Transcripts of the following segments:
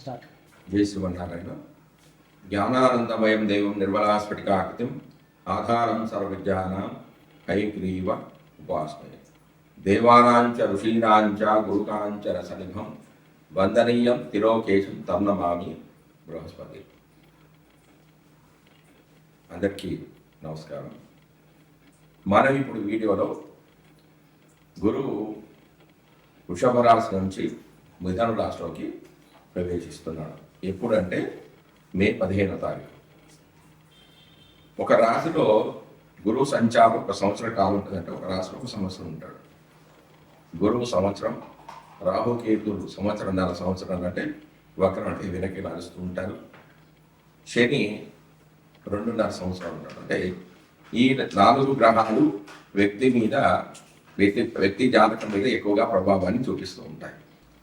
Start జై శ్రీమన్నారాయణ. జ్ఞానానందమయం దేవం నిర్మలాస్ఫటికాకృతిం ఆధారం సర్వజ్ఞానం కైగ్రీవ ఉపాసనయ. దేవానాంచ ఋషీణాంచ గురుకాంచ రసనిభం వందనీయం తిరోకేశం తన్నమామి బృహస్పతి. అందరికీ నమస్కారం. మనం ఇప్పుడు వీడియోలో గురువు వృషభ రాశి నుంచి మిథున రాశిలోకి ప్రవేశిస్తున్నాడు. ఎప్పుడంటే మే పదిహేనో తారీఖు. ఒక రాశిలో గురువు సంచారం ఒక సంవత్సరం కాలం ఉంటుందంటే ఒక రాశిలో ఒక సంవత్సరం ఉంటాడు. గురువు సంవత్సరం రాహుకేతులు సంవత్సరం నెల సంవత్సరాలు అంటే వక్రం అంటే వెనక్కి నడుస్తూ ఉంటారు. శని రెండున్నర సంవత్సరాలు ఉంటాడు. అంటే ఈ నాలుగు గ్రహాలు వ్యక్తి మీద వ్యక్తి వ్యక్తి జాతకం మీద ఎక్కువగా ప్రభావాన్ని చూపిస్తూ ఉంటాయి.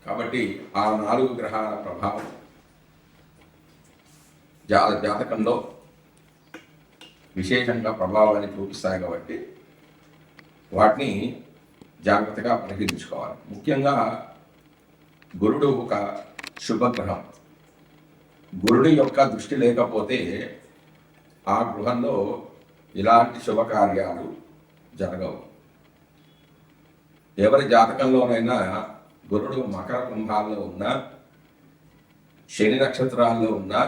కాబట్టి ఆ నాలుగు గ్రహాల ప్రభావం జా జాతకంలో విశేషంగా ప్రభావాన్ని చూపిస్తాయి కాబట్టి వాటిని జాగ్రత్తగా పరిగణించుకోవాలి ముఖ్యంగా గురుడు ఒక శుభగ్రహం. గురుడి యొక్క దృష్టి లేకపోతే ఆ గృహంలో ఇలాంటి శుభకార్యాలు జరగవు. ఎవరి జాతకంలోనైనా గురుడు మకర కుంభాల్లో ఉన్నా శని నక్షత్రాల్లో ఉన్నా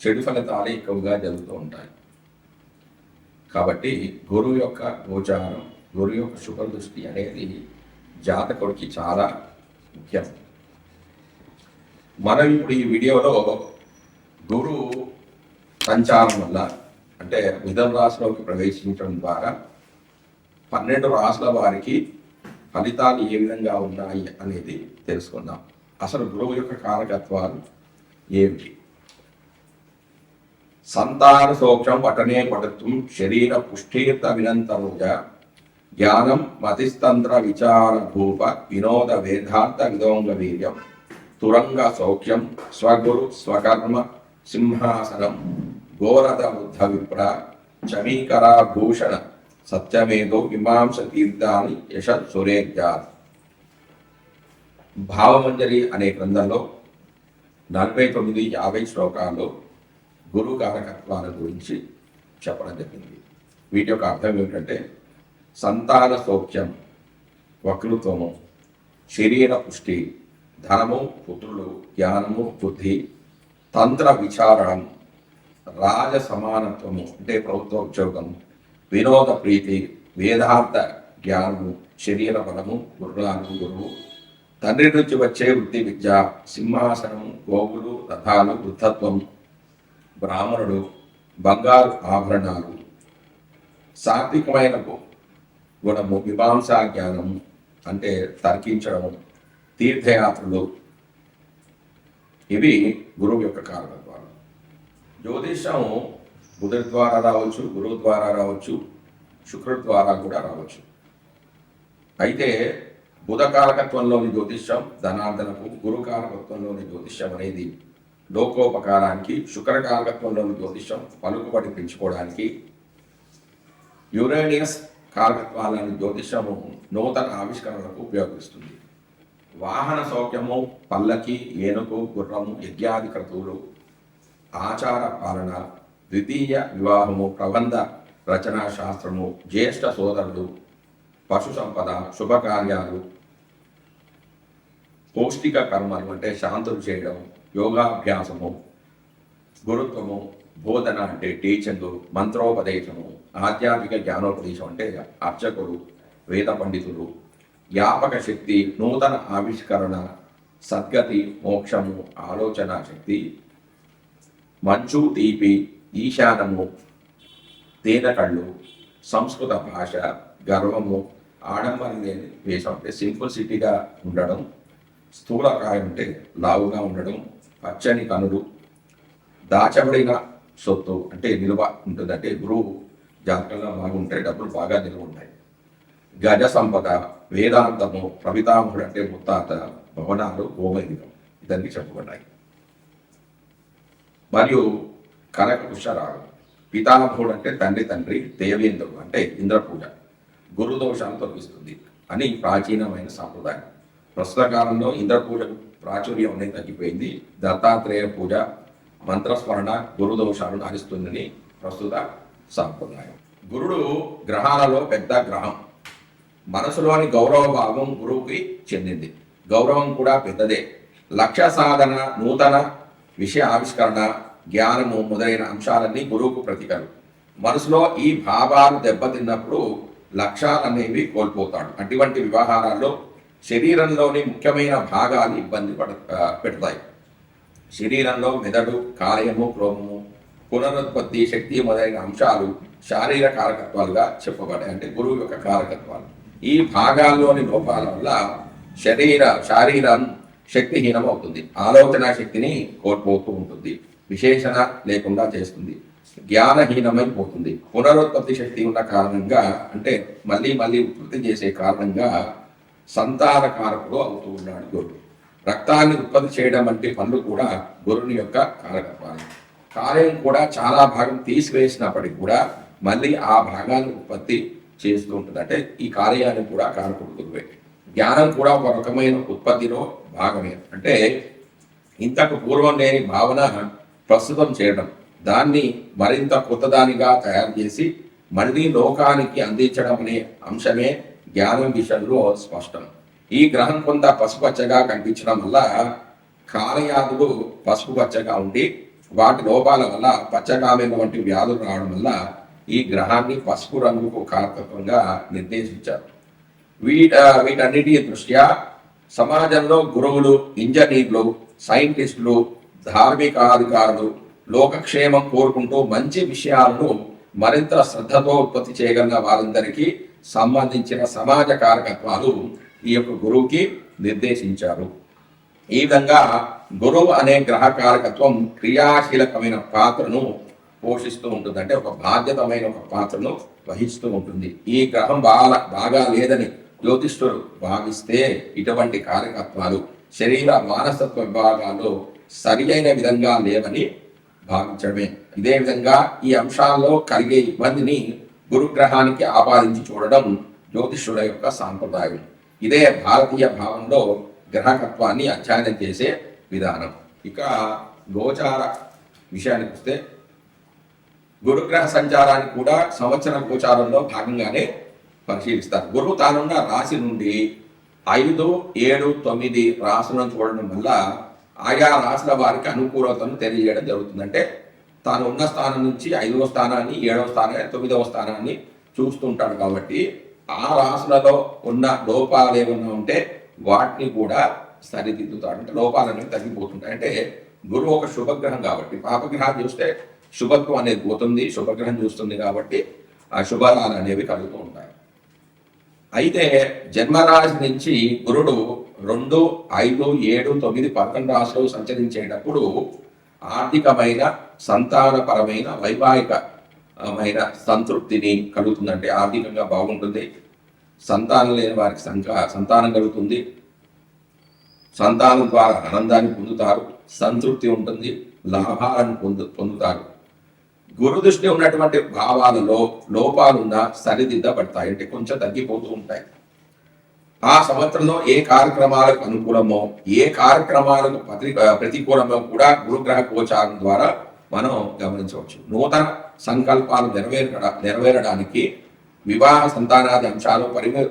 చెడు ఫలితాలు ఎక్కువగా జరుగుతూ ఉంటాయి. కాబట్టి గురువు యొక్క గోచారం గురువు యొక్క శుభ దృష్టి అనేది జాతకుడికి చాలా ముఖ్యం. మనం ఇప్పుడు ఈ వీడియోలో గురువు సంచారం వల్ల అంటే మిథున రాశిలోకి ప్రవేశించడం ద్వారా పన్నెండు రాసుల వారికి ఫలితాలు ఏ విధంగా ఉన్నాయి అనేది తెలుసుకుందాం. అసలు గురువు యొక్క కారకత్వాలు ఏమిటి? సంతాన సోక్షం పఠనే పఠిత్వం శరీర పుష్టీర్త వినంతముగా జ్ఞానం మతిస్తంత్ర విచారభూప వినోద వేదాంత విదోంగ వీర్యం తురంగ సౌఖ్యం స్వగురు స్వకర్మ సింహాసనం గోరథ బుద్ధ విప్ర చమీకర భూషణ సత్యమేదో మీమాంస తీర్థాని యశ సురేర్జాత్ భావమంజరి అనే గ్రంథంలో నలభై తొమ్మిది యాభై శ్లోకాల్లో గురు కారకత్వాల గురించి చెప్పడం జరిగింది. వీటి యొక్క అర్థం ఏమిటంటే సంతాన సౌఖ్యం వక్తృత్వము శరీర పుష్టి ధనము పుత్రులు జ్ఞానము బుద్ధి తంత్ర విచారణం రాజ సమానత్వము అంటే ప్రభుత్వ ఉద్యోగం వినోద ప్రీతి వేదాంత జ్ఞానము శరీర బలము గుర్రాలు గురువు. తండ్రి నుంచి వచ్చే వృత్తి విద్య సింహాసనం గోవులు రథాలు వృద్ధత్వం బ్రాహ్మణుడు బంగారు ఆభరణాలు సాత్వికమైన గుణము మీమాంసా జ్ఞానము అంటే తర్కించడము తీర్థయాత్రలు. ఇవి గురువు యొక్క కారకత్వాలు జ్యోతిషం బుధుడి ద్వారా రావచ్చు గురువు ద్వారా రావచ్చు శుక్రుడి ద్వారా కూడా రావచ్చు. అయితే బుధ కారకత్వంలోని జ్యోతిష్యం ధనార్దనకు గురు కారకత్వంలోని జ్యోతిష్యం అనేది లోకోపకారానికి శుక్ర కారకత్వంలోని జ్యోతిష్యం పలుకుబడి పెంచుకోవడానికి యురేనియస్ కారకత్వాలను జ్యోతిష్యము నూతన ఆవిష్కరణలకు ఉపయోగిస్తుంది. వాహన సౌఖ్యము పల్లకి ఏనుగు గుర్రము యజ్ఞాది క్రతువులు ఆచార పాలన ద్వితీయ వివాహము ప్రబంధ రచనా శాస్త్రము జ్యేష్ఠ సోదరులు పశు సంపద శుభకార్యాలు పౌష్టిక కర్మలు అంటే శాంతులు చేయడం యోగాభ్యాసము గురుత్వము బోధన అంటే టీచింగ్ మంత్రోపదేశము ఆధ్యాత్మిక జ్ఞానోపదేశం అంటే అర్చకులు వేద పండితులు జ్ఞాపక శక్తి నూతన ఆవిష్కరణ సద్గతి మోక్షము ఆలోచన శక్తి మంచు తీపి ఈశానము తేనకళ్ళు సంస్కృత భాష గర్వము ఆడంబరం లేని వేషం అంటే సింపుల్ సిటీగా ఉండడం స్థూలకాయ అంటే లావుగా ఉండడం పచ్చని కనులు దాచబడిన సొత్తు అంటే నిల్వ ఉంటుంది. అంటే గురువు జాతకంలో బాగుంటాయి డబ్బులు బాగా నిల్వ ఉంటాయి. గజ సంపద వేదాంతము ప్రవితాముడు అంటే ముత్తాత భవనాలు గోవైదికం ఇదన్నీ చెప్పబడ్డాయి మరియు కనక పుష్యరాగం పితామహుడు అంటే తండ్రి తండ్రి దేవేంద్రుడు అంటే ఇంద్రపూజ. గురుదోషాన్ని గురు తొలగిస్తుంది అని ప్రాచీనమైన సాంప్రదాయం. ప్రస్తుత కాలంలో ఇంద్రపూజ ప్రాచుర్యం అనేది తగ్గిపోయింది. దత్తాత్రేయ పూజ మంత్రస్మరణ గురు దోషాలను హరిస్తుందని ప్రస్తుత సాంప్రదాయం. గురుడు గ్రహాలలో పెద్ద గ్రహం. మనసులోని గౌరవ భావం గురువుకి చెందింది. గౌరవం కూడా పెద్దదే. లక్ష్య సాధన నూతన విషయ ఆవిష్కరణ జ్ఞానము మొదలైన అంశాలన్నీ గురువుకు ప్రతికలు. మనసులో ఈ భావాలు దెబ్బతిన్నప్పుడు లక్ష్యాలు అనేవి కోల్పోతాడు. అటువంటి వ్యవహారాల్లో శరీరంలోని ముఖ్యమైన భాగాలు ఇబ్బంది పడ పెడతాయి. శరీరంలో మెదడు కాయము క్రోమము పునరుత్పత్తి శక్తి మొదలైన అంశాలు శారీర కారకత్వాలుగా చెప్పబడాయి అంటే గురువు యొక్క కారకత్వాలు. ఈ భాగాల్లోని లోపాల వల్ల శరీర శారీరం శక్తిహీనం అవుతుంది ఆలోచన శక్తిని కోల్పోతూ ఉంటుంది. విశేషణ లేకుండా చేస్తుంది. జ్ఞానహీనమైపోతుంది. పునరుత్పత్తి శక్తి ఉన్న కారణంగా అంటే మళ్ళీ మళ్ళీ ఉత్పత్తి చేసే కారణంగా సంతానకారకుడు అవుతూ ఉన్నాడు గురువు. రక్తాన్ని ఉత్పత్తి చేయడం వంటి పనులు కూడా గురుని యొక్క కారకత్వాలు. కార్యం కూడా చాలా భాగం తీసివేసినప్పటికీ కూడా మళ్ళీ ఆ భాగాన్ని ఉత్పత్తి చేస్తూ ఉంటుంది. అంటే ఈ కార్యాన్ని కూడా కారకుడు గురువే. జ్ఞానం కూడా ఒక రకమైన ఉత్పత్తిలో భాగమే. అంటే ఇంతకు పూర్వం లేని భావన ప్రస్తుతం చేయడం. దాన్ని మరింత కొత్తదానిగా తయారు చేసి మళ్ళీ లోకానికి అందించడం అనే అంశమే జ్ఞానం విషయంలో స్పష్టం. ఈ గ్రహం కొంత పసుపచ్చగా కనిపించడం వల్ల కాలయాదులు పసుపు పచ్చగా ఉండి వాటి లోపాల వల్ల పచ్చకామెల వంటి వ్యాధులు రావడం వల్ల ఈ గ్రహాన్ని పసుపు రంగుకు కారకత్వంగా నిర్దేశించారు. వీట వీటన్నిటి దృష్ట్యా సమాజంలో గురువులు ఇంజనీర్లు సైంటిస్టులు ధార్మికాధికారులు లోకక్షేమం కోరుకుంటూ మంచి విషయాలను మరింత శ్రద్ధతో ఉత్పత్తి చేయగలిగిన వారందరికీ సంబంధించిన సమాజ కారకత్వాలు ఈ యొక్క గురువుకి నిర్దేశించారు. ఈ విధంగా గురువు అనే గ్రహ కారకత్వం క్రియాశీలకమైన పాత్రను పోషిస్తూ ఉంటుంది. అంటే ఒక బాధ్యతమైన ఒక పాత్రను వహిస్తూ ఉంటుంది. ఈ గ్రహం బాగా బాగా లేదని జ్యోతిష్ఠుడు భావిస్తే ఇటువంటి కారకత్వాలు శరీర మానసత్వ విభాగాల్లో సరి అయిన విధంగా లేవని భావించడమే. ఇదే విధంగా ఈ అంశాల్లో కలిగే ఇబ్బందిని గురుగ్రహానికి ఆపాదించి చూడడం జ్యోతిష్యుల యొక్క సాంప్రదాయం. ఇదే భారతీయ భావంలో గ్రహకత్వాన్ని అధ్యయనం చేసే విధానం. ఇక గోచార విషయానికి వస్తే గురుగ్రహ సంచారాన్ని కూడా సంవత్సరం గోచారంలో భాగంగానే పరిశీలిస్తారు. గురువు తానున్న రాశి నుండి ఐదు ఏడు తొమ్మిది రాసులను చూడడం వల్ల ఆయా రాశుల వారికి అనుకూలతను తెలియజేయడం జరుగుతుంది. అంటే తాను ఉన్న స్థానం నుంచి ఐదవ స్థానాన్ని ఏడవ స్థానాన్ని తొమ్మిదవ స్థానాన్ని చూస్తుంటాడు కాబట్టి ఆ రాసులలో ఉన్న లోపాలు ఏమన్నా ఉంటే వాటిని కూడా సరిదిద్దుతాడు. అంటే లోపాలు అనేవి తగ్గిపోతుంటాయి. అంటే గురువు ఒక శుభగ్రహం కాబట్టి పాపగ్రహం చూస్తే శుభత్వం అనేది పోతుంది శుభగ్రహం చూస్తుంది కాబట్టి ఆ శుభాలు అనేవి కలుగుతూ ఉంటాయి. అయితే జన్మరాశి నుంచి గురుడు రెండు ఐదు ఏడు తొమ్మిది పదకొండు రాశులు సంచరించేటప్పుడు ఆర్థికమైన సంతానపరమైన వైవాహికమైన సంతృప్తిని కలుగుతుందంటే ఆర్థికంగా బాగుంటుంది. సంతానం లేని వారికి సంక సంతానం కలుగుతుంది. సంతానం ద్వారా ఆనందాన్ని పొందుతారు సంతృప్తి ఉంటుంది లాభాలను పొందు పొందుతారు. గురు దృష్టి ఉన్నటువంటి భావాలలో లోపాలున్నా సరిదిద్దబడతాయి అంటే కొంచెం తగ్గిపోతూ ఉంటాయి. ఆ సంవత్సరంలో ఏ కార్యక్రమాలకు అనుకూలమో ఏ కార్యక్రమాలకు ప్రతి ప్రతికూలమో కూడా గురుగ్రహ గోచారం ద్వారా మనం గమనించవచ్చు. నూతన సంకల్పాలు నెరవేర నెరవేరడానికి వివాహ సంతానాది అంశాలు పరిమి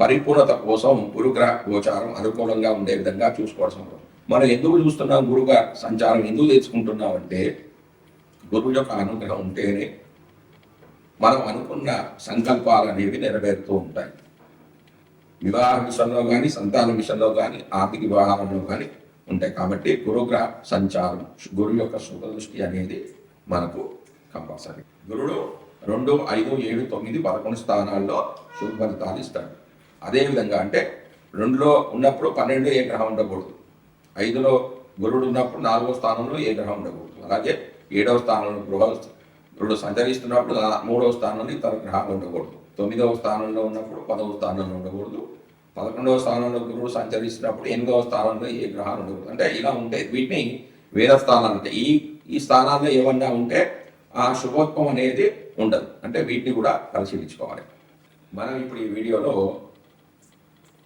పరిపూర్ణత కోసం గురుగ్రహ గోచారం అనుకూలంగా ఉండే విధంగా చూసుకోవాల్సిన మనం ఎందుకు చూస్తున్నాం గురుగా సంచారం? ఎందుకు తెచ్చుకుంటున్నాం అంటే గురువు యొక్క అనుగ్రహం ఉంటేనే మనం అనుకున్న సంకల్పాలు అనేవి నెరవేరుతూ ఉంటాయి. వివాహ విషయంలో కానీ సంతాన విషయంలో కానీ ఆర్థిక వివాహంలో కానీ ఉంటాయి. కాబట్టి గురుగ్రహ సంచారం గురువు యొక్క శుభ దృష్టి అనేది మనకు కంపల్సరీ. గురుడు రెండు ఐదు ఏడు తొమ్మిది పదకొండు స్థానాల్లో శుభ ఫలితాలు ఇస్తాడు. అదేవిధంగా అంటే రెండులో ఉన్నప్పుడు పన్నెండు ఏ గ్రహం ఉండకూడదు. ఐదులో గురుడు ఉన్నప్పుడు నాలుగో స్థానంలో ఏ గ్రహం ఉండకూడదు. అలాగే ఏడవ స్థానంలో గృహ గురుడు సంచరిస్తున్నప్పుడు మూడవ స్థానంలో ఇతర గ్రహాలు ఉండకూడదు. తొమ్మిదవ స్థానంలో ఉన్నప్పుడు పదవ స్థానంలో ఉండకూడదు. పదకొండవ స్థానంలో గురువు సంచరిస్తున్నప్పుడు ఎనిమిదవ స్థానంలో ఏ గ్రహాలు ఉండకూడదు. అంటే ఇలా ఉంటాయి వీటిని వేద స్థానాలు అంటే ఈ ఈ స్థానాల్లో ఏమన్నా ఉంటే ఆ శుభోత్వం అనేది ఉండదు. అంటే వీటిని కూడా పరిశీలించుకోవాలి. మనం ఇప్పుడు ఈ వీడియోలో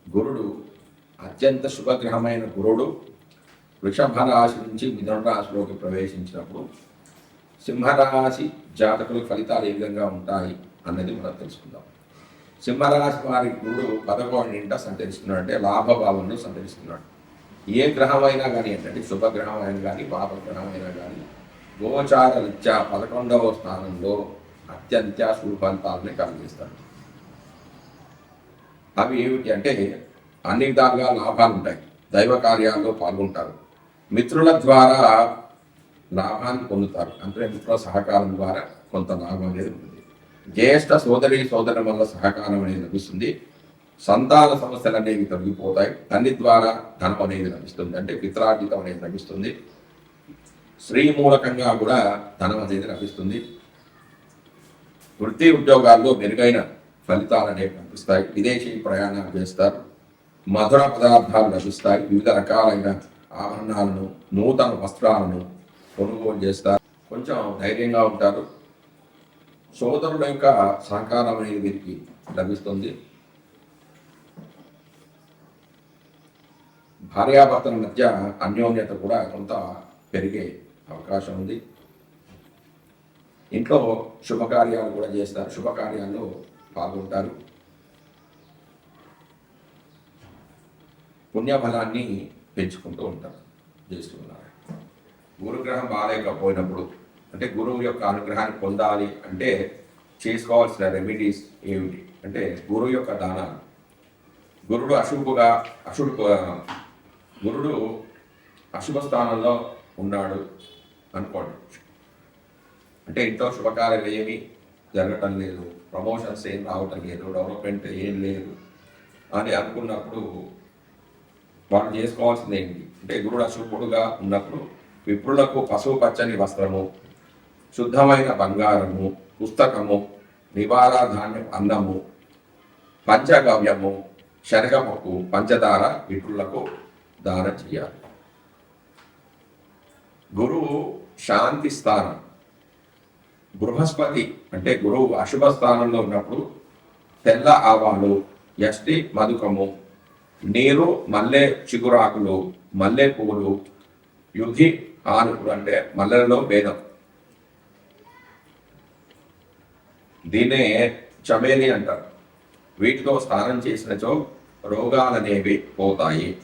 గురుడు అత్యంత శుభగ్రహమైన గురుడు వృషభ రాశి నుంచి మిథున రాశిలోకి ప్రవేశించినప్పుడు సింహరాశి జాతకుల ఫలితాలు ఏ విధంగా ఉంటాయి? అన్నది మనం తెలుసుకుందాం. సింహరాశి వారి గురుడు పదకొండు ఇంట సంచరిస్తున్నాడు. అంటే లాభభావంలో సంచరిస్తున్నాడు. ఏ గ్రహం అయినా కానీ ఏంటంటే శుభగ్రహం అయినా కానీ పాపగ్రహం అయినా కానీ గోచార రీత్యా పదకొండవ స్థానంలో అత్యంత శుభ కలిగిస్తాడు. అవి ఏమిటి అంటే అన్ని విధాలుగా లాభాలు ఉంటాయి దైవ కార్యాల్లో పాల్గొంటారు. మిత్రుల ద్వారా లాభాన్ని పొందుతారు. అంటే మిత్రుల సహకారం ద్వారా కొంత లాభం అనేది ఉంటుంది. జ్యేష్ఠ సోదరి సోదరుల వల్ల సహకారం అనేది లభిస్తుంది. సంతాన సమస్యలు అనేవి తొలగిపోతాయి. తల్లి ద్వారా ధనం అనేది లభిస్తుంది. అంటే పిత్రార్జితం అనేది లభిస్తుంది. స్త్రీ మూలకంగా కూడా ధనం అనేది లభిస్తుంది. వృత్తి ఉద్యోగాల్లో మెరుగైన ఫలితాలు అనేవి కనిపిస్తాయి. విదేశీ ప్రయాణాలు చేస్తారు. మధుర పదార్థాలు లభిస్తాయి. వివిధ రకాలైన ఆభరణాలను నూతన వస్త్రాలను కొనుగోలు చేస్తారు. కొంచెం ధైర్యంగా ఉంటారు. సోదరుల యొక్క సహకారం అనేది వీరికి లభిస్తుంది. భార్యాభర్తల మధ్య అన్యోన్యత కూడా కొంత పెరిగే అవకాశం ఉంది. ఇంట్లో శుభకార్యాలు కూడా చేస్తారు. శుభకార్యాల్లో పాల్గొంటారు. పుణ్యఫలాన్ని పెంచుకుంటూ ఉంటారు. చేస్తూ ఉన్నారు. గురుగ్రహం బాగాలేకపోయినప్పుడు అంటే గురువు యొక్క అనుగ్రహాన్ని పొందాలి అంటే చేసుకోవాల్సిన రెమెడీస్ ఏమిటి? అంటే గురువు యొక్క దానాలు. గురుడు అశుభగా అశుభ గురుడు అశుభ స్థానంలో ఉన్నాడు అనుకోండి. అంటే ఇంట్లో శుభకార్యాలు ఏమి జరగటం లేదు. ప్రమోషన్స్ ఏం రావటం లేదు. డెవలప్మెంట్ ఏం లేదు అని అనుకున్నప్పుడు వాళ్ళు చేసుకోవాల్సింది ఏంటి అంటే గురుడు అశుభుడుగా ఉన్నప్పుడు విప్రులకు పశువు పచ్చని వస్త్రము శుద్ధమైన బంగారము పుస్తకము నివార ధాన్యం అన్నము పంచగవ్యము శనగపప్పు పంచదార విప్రులకు దానం చేయాలి. గురువు శాంతి స్థానం. బృహస్పతి అంటే గురువు అశుభ స్థానంలో ఉన్నప్పుడు తెల్ల ఆవాలు ఎస్టి మధుకము నీరు మల్లె చిగురాకులు మల్లె పువ్వులు యుధి ఆనుకులు అంటే మల్లెలలో భేదం. దీన్నే చమేలి అంటారు. వీటితో స్నానం చేసినచో రోగాలనేవి పోతాయి.